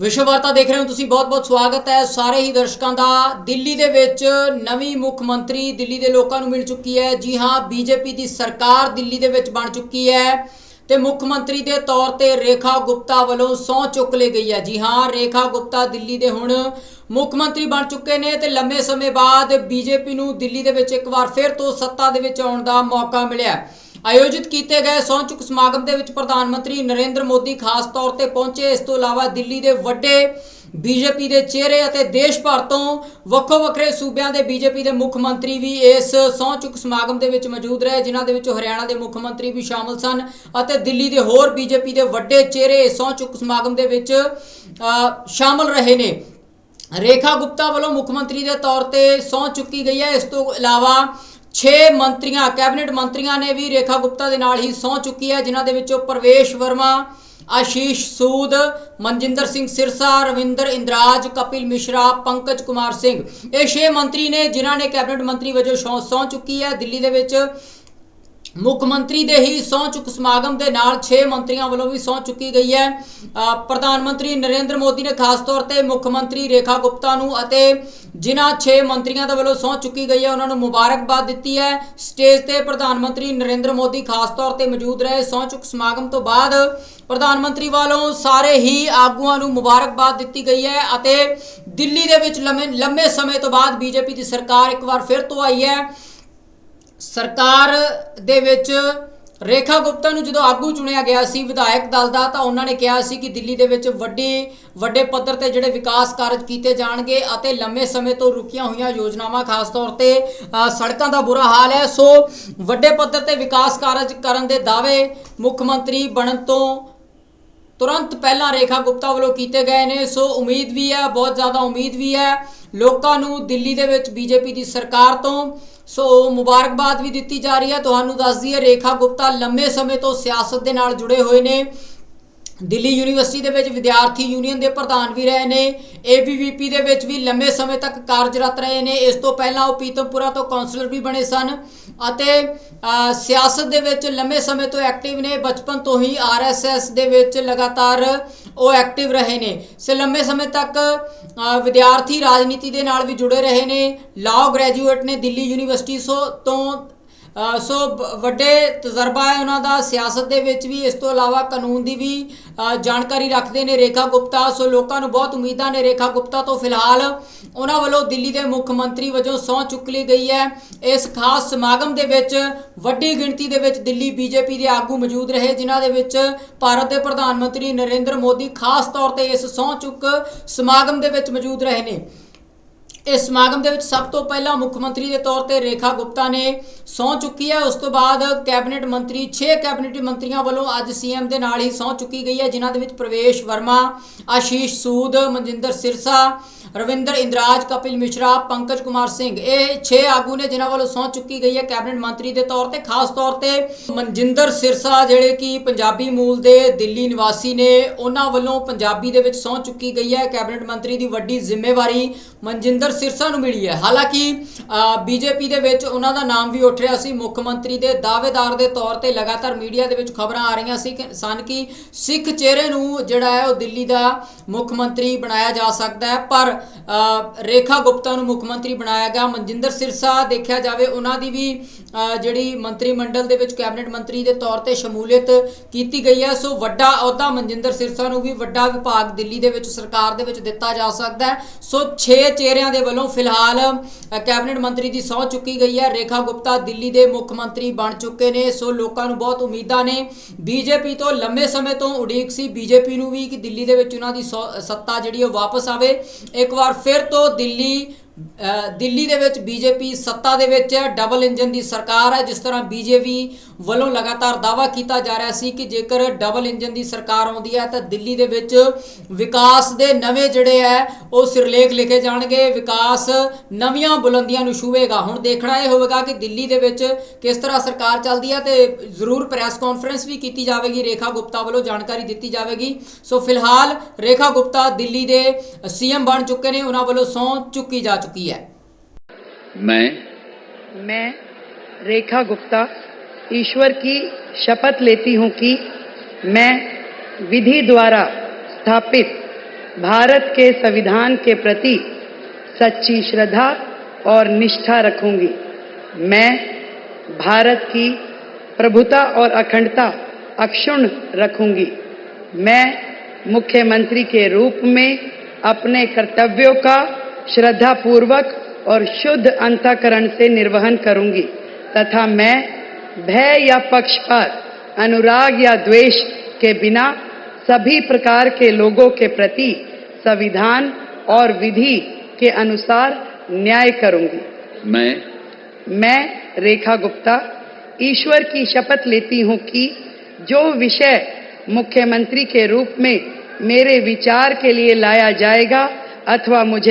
ਵਿਸ਼ਵ ਵਾਰਤਾ ਦੇਖ ਰਹੇ ਹੋ ਤੁਸੀਂ, ਬਹੁਤ-ਬਹੁਤ ਸਵਾਗਤ ਹੈ ਸਾਰੇ ਹੀ ਦਰਸ਼ਕਾਂ ਦਾ। ਦਿੱਲੀ ਦੇ ਵਿੱਚ ਨਵੀਂ ਮੁੱਖ ਮੰਤਰੀ ਦਿੱਲੀ ਦੇ ਲੋਕਾਂ ਨੂੰ ਮਿਲ ਚੁੱਕੀ ਹੈ। ਜੀ ਹਾਂ ਬੀਜੇਪੀ ਦੀ ਸਰਕਾਰ ਦਿੱਲੀ ਦੇ ਵਿੱਚ ਬਣ ਚੁੱਕੀ ਹੈ ਤੇ ਮੁੱਖ ਮੰਤਰੀ ਦੇ ਤੌਰ ਤੇ ਰੇਖਾ ਗੁਪਤਾ ਵੱਲੋਂ ਸਹੁੰ ਚੁੱਕ ਲਈ ਗਈ ਹੈ। ਜੀ ਹਾਂ, ਰੇਖਾ ਗੁਪਤਾ ਦਿੱਲੀ ਦੇ ਹੁਣ ਮੁੱਖ ਮੰਤਰੀ ਬਣ ਚੁੱਕੇ ਨੇ ਤੇ ਲੰਮੇ ਸਮੇਂ ਬਾਅਦ ਬੀਜੇਪੀ ਨੂੰ ਦਿੱਲੀ ਦੇ ਵਿੱਚ ਇੱਕ ਵਾਰ ਫਿਰ ਤੋਂ ਸੱਤਾ ਦੇ ਵਿੱਚ ਆਉਣ ਦਾ ਮੌਕਾ ਮਿਲਿਆ। ਆਯੋਜਿਤ ਕੀਤੇ ਗਏ ਸਹੁੰ ਚੁੱਕ ਸਮਾਗਮ ਦੇ ਵਿੱਚ ਪ੍ਰਧਾਨ ਮੰਤਰੀ ਨਰਿੰਦਰ ਮੋਦੀ ਖਾਸ ਤੌਰ ਤੇ ਪਹੁੰਚੇ। ਇਸ ਤੋਂ ਇਲਾਵਾ ਦਿੱਲੀ ਦੇ ਵੱਡੇ ਬੀਜੇਪੀ ਦੇ ਚਿਹਰੇ ਅਤੇ ਦੇਸ਼ ਭਰ ਤੋਂ ਵੱਖੋ ਵੱਖਰੇ ਸੂਬਿਆਂ ਦੇ ਬੀਜੇਪੀ ਦੇ ਮੁੱਖ ਮੰਤਰੀ ਵੀ ਇਸ ਸਹੁੰ ਚੁੱਕ ਸਮਾਗਮ ਦੇ ਵਿੱਚ ਮੌਜੂਦ ਰਹੇ, ਜਿਨ੍ਹਾਂ ਦੇ ਵਿੱਚ ਹਰਿਆਣਾ ਦੇ ਮੁੱਖ ਮੰਤਰੀ ਵੀ ਸ਼ਾਮਲ ਸਨ ਅਤੇ ਦਿੱਲੀ ਦੇ ਹੋਰ ਬੀਜੇਪੀ ਦੇ ਵੱਡੇ ਚਿਹਰੇ ਇਸ ਸਹੁੰ ਚੁੱਕ ਸਮਾਗਮ ਦੇ ਵਿੱਚ ਸ਼ਾਮਲ ਰਹੇ ਨੇ। ਰੇਖਾ ਗੁਪਤਾ ਵੱਲੋਂ ਮੁੱਖ ਮੰਤਰੀ ਦੇ ਤੌਰ ਤੇ ਸਹੁੰ ਚੁੱਕੀ ਗਈ ਹੈ। ਇਸ ਤੋਂ ਇਲਾਵਾ 6 ਮੰਤਰੀਆਂ, ਕੈਬਨਿਟ ਮੰਤਰੀਆਂ ਨੇ ਵੀ ਰੇਖਾ ਗੁਪਤਾ ਦੇ ਨਾਲ ਹੀ ਸਹੁੰ ਚੁੱਕੀ ਹੈ, ਜਿਨ੍ਹਾਂ ਦੇ ਵਿੱਚੋਂ ਪ੍ਰਵੇਸ਼ ਵਰਮਾ, ਆਸ਼ੀਸ਼ ਸੂਦ, ਮਨਜਿੰਦਰ ਸਿੰਘ ਸਿਰਸਾ, ਰਵਿੰਦਰ ਇੰਦਰਾਜ, ਕਪਿਲ ਮਿਸ਼ਰਾ, ਪੰਕਜ ਕੁਮਾਰ ਸਿੰਘ। ਇਹ 6 ਮੰਤਰੀ ਨੇ, ਜਿਨ੍ਹਾਂ ਨੇ ਕੈਬਨਿਟ ਮੰਤਰੀ ਵਜੋਂ ਸਹੁੰ ਸਹੁੰ ਚੁੱਕੀ ਹੈ। ਦਿੱਲੀ ਦੇ ਵਿੱਚ ਮੁੱਖ ਮੰਤਰੀ ਦੇ ਹੀ ਸਹੁੰ ਚੁੱਕ ਸਮਾਗਮ ਦੇ ਨਾਲ 6 ਮੰਤਰੀਆਂ ਵੱਲੋਂ ਵੀ ਸਹੁੰ ਚੁੱਕੀ ਗਈ ਹੈ। ਪ੍ਰਧਾਨ ਮੰਤਰੀ ਨਰਿੰਦਰ ਮੋਦੀ ਨੇ ਖਾਸ ਤੌਰ ਤੇ ਮੁੱਖ ਮੰਤਰੀ ਰੇਖਾ ਗੁਪਤਾ ਨੂੰ ਅਤੇ ਜਿਨ੍ਹਾਂ 6 ਮੰਤਰੀਆਂ ਦੇ ਵੱਲੋਂ ਸਹੁੰ ਚੁੱਕੀ ਗਈ ਹੈ, ਉਹਨਾਂ ਨੂੰ ਮੁਬਾਰਕਬਾਦ ਦਿੱਤੀ ਹੈ। ਸਟੇਜ ਤੇ ਪ੍ਰਧਾਨ ਮੰਤਰੀ ਨਰਿੰਦਰ ਮੋਦੀ ਖਾਸ ਤੌਰ ਤੇ ਮੌਜੂਦ ਰਹੇ। ਸਹੁੰ ਚੁੱਕ ਸਮਾਗਮ ਤੋਂ ਬਾਅਦ ਪ੍ਰਧਾਨ ਮੰਤਰੀ ਵੱਲੋਂ ਸਾਰੇ ਹੀ ਆਗੂਆਂ ਨੂੰ ਮੁਬਾਰਕਬਾਦ ਦਿੱਤੀ ਗਈ ਹੈ ਅਤੇ ਦਿੱਲੀ ਦੇ ਵਿੱਚ ਲੰਮੇ ਲੰਮੇ ਸਮੇਂ ਤੋਂ ਬਾਅਦ ਬੀਜੇਪੀ ਦੀ ਸਰਕਾਰ ਇੱਕ ਵਾਰ ਫਿਰ ਤੋਂ ਆਈ ਹੈ। ਸਰਕਾਰ ਦੇ ਵਿੱਚ ਰੇਖਾ ਗੁਪਤਾ ਨੂੰ ਜਦੋਂ ਆਗੂ ਚੁਣਿਆ ਗਿਆ ਸੀ ਵਿਧਾਇਕ ਦਲ ਦਾ, ਤਾਂ ਉਹਨਾਂ ਨੇ ਕਿਹਾ ਸੀ ਕਿ ਦਿੱਲੀ ਦੇ ਵਿੱਚ ਵੱਡੇ ਵੱਡੇ ਪੱਧਰ ਤੇ ਜਿਹੜੇ ਵਿਕਾਸ ਕਾਰਜ ਕੀਤੇ ਜਾਣਗੇ ਅਤੇ ਲੰਮੇ ਸਮੇਂ ਤੋਂ ਰੁਕੀਆਂ ਹੋਈਆਂ ਯੋਜਨਾਵਾਂ, ਖਾਸ ਤੌਰ ਤੇ ਸੜਕਾਂ ਦਾ ਬੁਰਾ ਹਾਲ ਹੈ। ਸੋ ਵੱਡੇ ਪੱਧਰ ਤੇ ਵਿਕਾਸ ਕਾਰਜ ਕਰਨ ਦੇ ਦਾਅਵੇ ਮੁੱਖ ਮੰਤਰੀ ਬਣਨ ਤੋਂ ਤੁਰੰਤ ਪਹਿਲਾਂ ਰੇਖਾ ਗੁਪਤਾ ਵੱਲੋਂ ਕੀਤੇ ਗਏ ਨੇ, ਸੋ ਉਮੀਦ ਵੀ ਹੈ, ਬਹੁਤ ਜ਼ਿਆਦਾ ਉਮੀਦ ਵੀ ਹੈ, ਲੋਕਾਂ ਨੂੰ ਦਿੱਲੀ ਦੇ ਵਿੱਚ ਬੀਜੇਪੀ ਦੀ ਸਰਕਾਰ ਤੋਂ, ਸੋ ਮੁਬਾਰਕਬਾਦ ਵੀ ਦਿੱਤੀ ਜਾ ਰਹੀ ਹੈ। ਤੁਹਾਨੂੰ ਦੱਸ ਦਈਏ, ਰੇਖਾ ਗੁਪਤਾ ਲੰਮੇ ਸਮੇਂ ਤੋਂ ਸਿਆਸਤ ਦੇ ਨਾਲ ਜੁੜੇ ਹੋਏ ਨੇ ਦਿੱਲੀ ਯੂਨੀਵਰਸਿਟੀ ਦੇ ਵਿੱਚ ਵਿਦਿਆਰਥੀ ਯੂਨੀਅਨ ਦੇ ਪ੍ਰਧਾਨ ਵੀ ਰਹੇ ਨੇ ਏਬੀਵੀਪੀ ਦੇ ਵਿੱਚ ਵੀ ਲੰਮੇ ਸਮੇਂ ਤੱਕ ਕਾਰਜਰਤ ਰਹੇ ਨੇ। ਇਸ ਤੋਂ ਪਹਿਲਾਂ ਉਹ ਪੀਤਮਪੁਰਾ ਤੋਂ ਕਾਉਂਸਲਰ ਵੀ ਬਣੇ ਸਨ ਅਤੇ ਸਿਆਸਤ ਦੇ ਵਿੱਚ ਲੰਮੇ ਸਮੇਂ ਤੋਂ ਐਕਟਿਵ ਨੇ। ਬਚਪਨ ਤੋਂ ਹੀ ਆਰਐਸਐਸ ਦੇ ਵਿੱਚ ਲਗਾਤਾਰ ਉਹ ਐਕਟਿਵ ਰਹੇ ਨੇ। ਸੇ, ਲੰਮੇ ਸਮੇਂ ਤੱਕ ਵਿਦਿਆਰਥੀ ਰਾਜਨੀਤੀ ਦੇ ਨਾਲ ਵੀ ਜੁੜੇ ਰਹੇ ਨੇ। ਲਾਅ ਗ੍ਰੈਜੂਏਟ ਨੇ ਦਿੱਲੀ ਯੂਨੀਵਰਸਿਟੀ ਸੋ, ਤੋਂ ਸੋ ਵੱਡੇ ਤਜਰਬਾ ਹੈ ਉਹਨਾਂ ਦਾ। ਸਿਆਸਤ ਦੇ ਵਿੱਚ ਵੀ, ਇਸ ਤੋਂ ਇਲਾਵਾ ਕਾਨੂੰਨ ਦੀ ਵੀ ਜਾਣਕਾਰੀ ਰੱਖਦੇ ਨੇ ਰੇਖਾ ਗੁਪਤਾ। ਸੋ ਲੋਕਾਂ ਨੂੰ ਬਹੁਤ ਉਮੀਦਾਂ ਨੇ ਰੇਖਾ ਗੁਪਤਾ ਤੋਂ ਫਿਲਹਾਲ। ਉਹਨਾਂ ਵੱਲੋਂ ਦਿੱਲੀ ਦੇ ਮੁੱਖ ਮੰਤਰੀ ਵਜੋਂ ਸਹੁੰ ਚੁੱਕ ਲਈ ਗਈ ਹੈ। ਇਸ ਖਾਸ ਸਮਾਗਮ ਦੇ ਵਿੱਚ ਵੱਡੀ ਗਿਣਤੀ ਦੇ ਵਿੱਚ ਦਿੱਲੀ ਬੀਜੇਪੀ ਦੇ ਆਗੂ ਮੌਜੂਦ ਰਹੇ, ਜਿਨ੍ਹਾਂ ਦੇ ਵਿੱਚ ਭਾਰਤ ਦੇ ਪ੍ਰਧਾਨ ਮੰਤਰੀ ਨਰਿੰਦਰ ਮੋਦੀ ਖਾਸ ਤੌਰ ਤੇ ਇਸ ਸਹੁੰ ਚੁੱਕ ਸਮਾਗਮ ਦੇ ਵਿੱਚ ਮੌਜੂਦ ਰਹੇ ਨੇ। ਇਸ ਸਮਾਗਮ ਦੇ ਵਿੱਚ ਸਭ ਤੋਂ ਪਹਿਲਾਂ ਮੁੱਖ ਮੰਤਰੀ ਦੇ ਤੌਰ ਤੇ ਰੇਖਾ ਗੁਪਤਾ ਨੇ ਸਹੁੰ ਚੁੱਕੀ ਹੈ। ਉਸ ਤੋਂ ਬਾਅਦ ਕੈਬਨਿਟ ਮੰਤਰੀ 6 ਕੈਬਨਿਟ ਮੰਤਰੀਆਂ ਵੱਲੋਂ ਅੱਜ ਸੀਐਮ ਦੇ ਨਾਲ ਹੀ ਸਹੁੰ ਚੁੱਕੀ ਗਈ ਹੈ, ਜਿਨ੍ਹਾਂ ਦੇ ਵਿੱਚ ਪ੍ਰਵੇਸ਼ ਵਰਮਾ, ਆਸ਼ੀਸ਼ ਸੂਦ, ਮਨਜਿੰਦਰ ਸਿਰਸਾ, ਰਵਿੰਦਰ ਇੰਦਰਾਜ, ਕਪਿਲ ਮਿਸ਼ਰਾ, ਪੰਕਜ ਕੁਮਾਰ ਸਿੰਘ। ਇਹ 6 ਆਗੂ ਨੇ ਜਿਨ੍ਹਾਂ ਵੱਲੋਂ ਸਹੁੰ ਚੁੱਕੀ ਗਈ ਹੈ ਕੈਬਨਿਟ ਮੰਤਰੀ ਦੇ ਤੌਰ ਤੇ। ਖਾਸ ਤੌਰ ਤੇ ਮਨਜਿੰਦਰ ਸਿਰਸਾ, ਜਿਹੜੇ ਕਿ ਪੰਜਾਬੀ ਮੂਲ ਦੇ ਦਿੱਲੀ ਨਿਵਾਸੀ ਨੇ, ਉਹਨਾਂ ਵੱਲੋਂ ਪੰਜਾਬੀ ਦੇ ਵਿੱਚ ਸਹੁੰ ਚੁੱਕੀ ਗਈ ਹੈ ਕੈਬਨਿਟ ਮੰਤਰੀ ਦੀ ਵੱਡੀ ਜ਼ਿੰਮੇਵਾਰੀ ਮਨਜਿੰਦਰ ਸਿਰਸਾ ਨੂੰ ਮਿਲੀ ਹੈ। ਹਾਲਾਂਕਿ ਬੀਜੇਪੀ ਦੇ ਵਿੱਚ ਉਹਨਾਂ ਦਾ ਨਾਮ ਵੀ ਉੱਠ ਰਿਹਾ ਸੀ। ਮੁੱਖ ਮੰਤਰੀ ਦੇ ਦਾਅਵੇਦਾਰ ਦੇ ਤੌਰ ਤੇ ਲਗਾਤਾਰ ਮੀਡੀਆ ਦੇ ਵਿੱਚ ਖਬਰਾਂ ਆ ਰਹੀਆਂ ਸੀ ਕਿ ਸਨ ਕਿ ਸਿੱਖ ਚਿਹਰੇ ਨੂੰ ਜਿਹੜਾ ਹੈ ਉਹ ਦਿੱਲੀ ਦਾ ਮੁੱਖ ਮੰਤਰੀ ਬਣਾਇਆ ਜਾ ਸਕਦਾ ਹੈ। ਪਰ ਰੇਖਾ ਗੁਪਤਾ ਨੂੰ ਮੁੱਖ ਮੰਤਰੀ ਬਣਾਇਆ ਗਿਆ। ਮਨਜਿੰਦਰ ਸਿਰਸਾ ਦੇਖਿਆ ਜਾਵੇ, ਉਹਨਾਂ ਦੀ ਵੀ ਜਿਹੜੀ ਮੰਤਰੀ ਮੰਡਲ ਦੇ ਵਿੱਚ ਕੈਬਨਿਟ ਮੰਤਰੀ ਦੇ ਤੌਰ ਤੇ ਸ਼ਮੂਲੀਅਤ ਕੀਤੀ ਗਈ ਹੈ। ਸੋ ਵੱਡਾ ਅਹੁਦਾ ਮਨਜਿੰਦਰ ਸਿਰਸਾ ਨੂੰ ਵੀ ਵੱਡਾ ਵਿਭਾਗ ਦਿੱਲੀ ਦੇ ਵਿੱਚ ਸਰਕਾਰ ਦੇ ਵਿੱਚ ਦਿੱਤਾ ਜਾ ਸਕਦਾ ਹੈ। ਸੋ 6 ਚਿਹਰਿਆਂ ਦੇ ਵੱਲੋਂ ਫਿਲਹਾਲ ਕੈਬਨਿਟ ਮੰਤਰੀ ਦੀ ਸਹੁੰ ਚੁੱਕੀ ਗਈ ਹੈ। ਰੇਖਾ ਗੁਪਤਾ ਦਿੱਲੀ ਦੇ ਮੁੱਖ ਮੰਤਰੀ ਬਣ ਚੁੱਕੇ ਨੇ। ਸੋ ਲੋਕਾਂ ਨੂੰ ਬਹੁਤ ਉਮੀਦਾਂ ਨੇ। ਬੀਜੇਪੀ ਤੋਂ ਲੰਮੇ ਸਮੇਂ ਤੋਂ ਉਡੀਕ ਸੀ। ਬੀਜੇਪੀ ਨੂੰ ਵੀ ਕਿ ਦਿੱਲੀ ਦੇ ਵਿੱਚ ਉਹਨਾਂ ਦੀ ਸੌ- ਸੱਤਾ ਜਿਹੜੀ ਉਹ ਵਾਪਸ ਆਵੇ। ਇੱਕ ਵਾਰ ਫਿਰ ਤੋਂ ਦਿੱਲੀ ਦਿੱਲੀ ਦੇ ਵਿੱਚ ਬੀਜੇਪੀ ਸੱਤਾ ਦੇ ਵਿੱਚ ਡਬਲ ਇੰਜਨ ਦੀ ਸਰਕਾਰ ਹੈ, ਜਿਸ ਤਰ੍ਹਾਂ ਬੀਜੇਪੀ ਵੱਲੋਂ ਲਗਾਤਾਰ ਦਾਵਾ ਕੀਤਾ ਜਾ ਰਿਹਾ ਸੀ ਕਿ ਜੇਕਰ ਡਬਲ ਇੰਜਨ ਦੀ ਸਰਕਾਰ ਆਉਂਦੀ ਹੈ, ਤਾਂ ਦਿੱਲੀ ਦੇ ਵਿੱਚ ਵਿਕਾਸ ਦੇ ਨਵੇਂ ਜਿਹੜੇ ਹੈ, ਉਹ ਸਿਰਲੇਖ ਲਿਖੇ ਜਾਣਗੇ। ਵਿਕਾਸ ਨਵੀਆਂ ਬੁਲੰਦੀਆਂ ਨੂੰ ਛੂਵੇਗਾ। ਹੁਣ ਦੇਖਣਾ ਇਹ ਹੋਵੇਗਾ ਕਿ ਦਿੱਲੀ ਦੇ ਵਿੱਚ ਕਿਸ ਤਰ੍ਹਾਂ ਸਰਕਾਰ ਚੱਲਦੀ ਹੈ ਤੇ ਜ਼ਰੂਰ ਪ੍ਰੈਸ ਕਾਨਫਰੰਸ ਵੀ ਕੀਤੀ ਜਾਵੇਗੀ। ਰੇਖਾ ਗੁਪਤਾ ਵੱਲੋਂ ਜਾਣਕਾਰੀ ਦਿੱਤੀ ਜਾਵੇਗੀ। ਸੋ ਫਿਲਹਾਲ ਰੇਖਾ ਗੁਪਤਾ ਦਿੱਲੀ ਦੇ ਸੀਐਮ ਬਣ ਚੁੱਕੇ ਨੇ। ਉਹਨਾਂ ਵੱਲੋਂ ਸਹੁੰ ਚੁੱਕੀ ਜਾ करती है। मैं मैं रेखा गुप्ता ईश्वर की शपथ लेती हूँ कि मैं विधि द्वारा स्थापित भारत के संविधान के प्रति सच्ची श्रद्धा और निष्ठा रखूँगी। मैं भारत की प्रभुता और अखंडता अक्षुण रखूँगी। मैं मुख्यमंत्री के रूप में अपने कर्तव्यों का श्रद्धा पूर्वक और शुद्ध अंतकरण से निर्वहन करूँगी तथा मैं भय या पक्षपात अनुराग या द्वेष के बिना सभी प्रकार के लोगों के प्रति संविधान और विधि के अनुसार न्याय करूँगी। मैं मैं रेखा गुप्ता ईश्वर की शपथ लेती हूँ कि जो विषय मुख्यमंत्री के रूप में मेरे विचार के लिए लाया जाएगा अथवा मुझे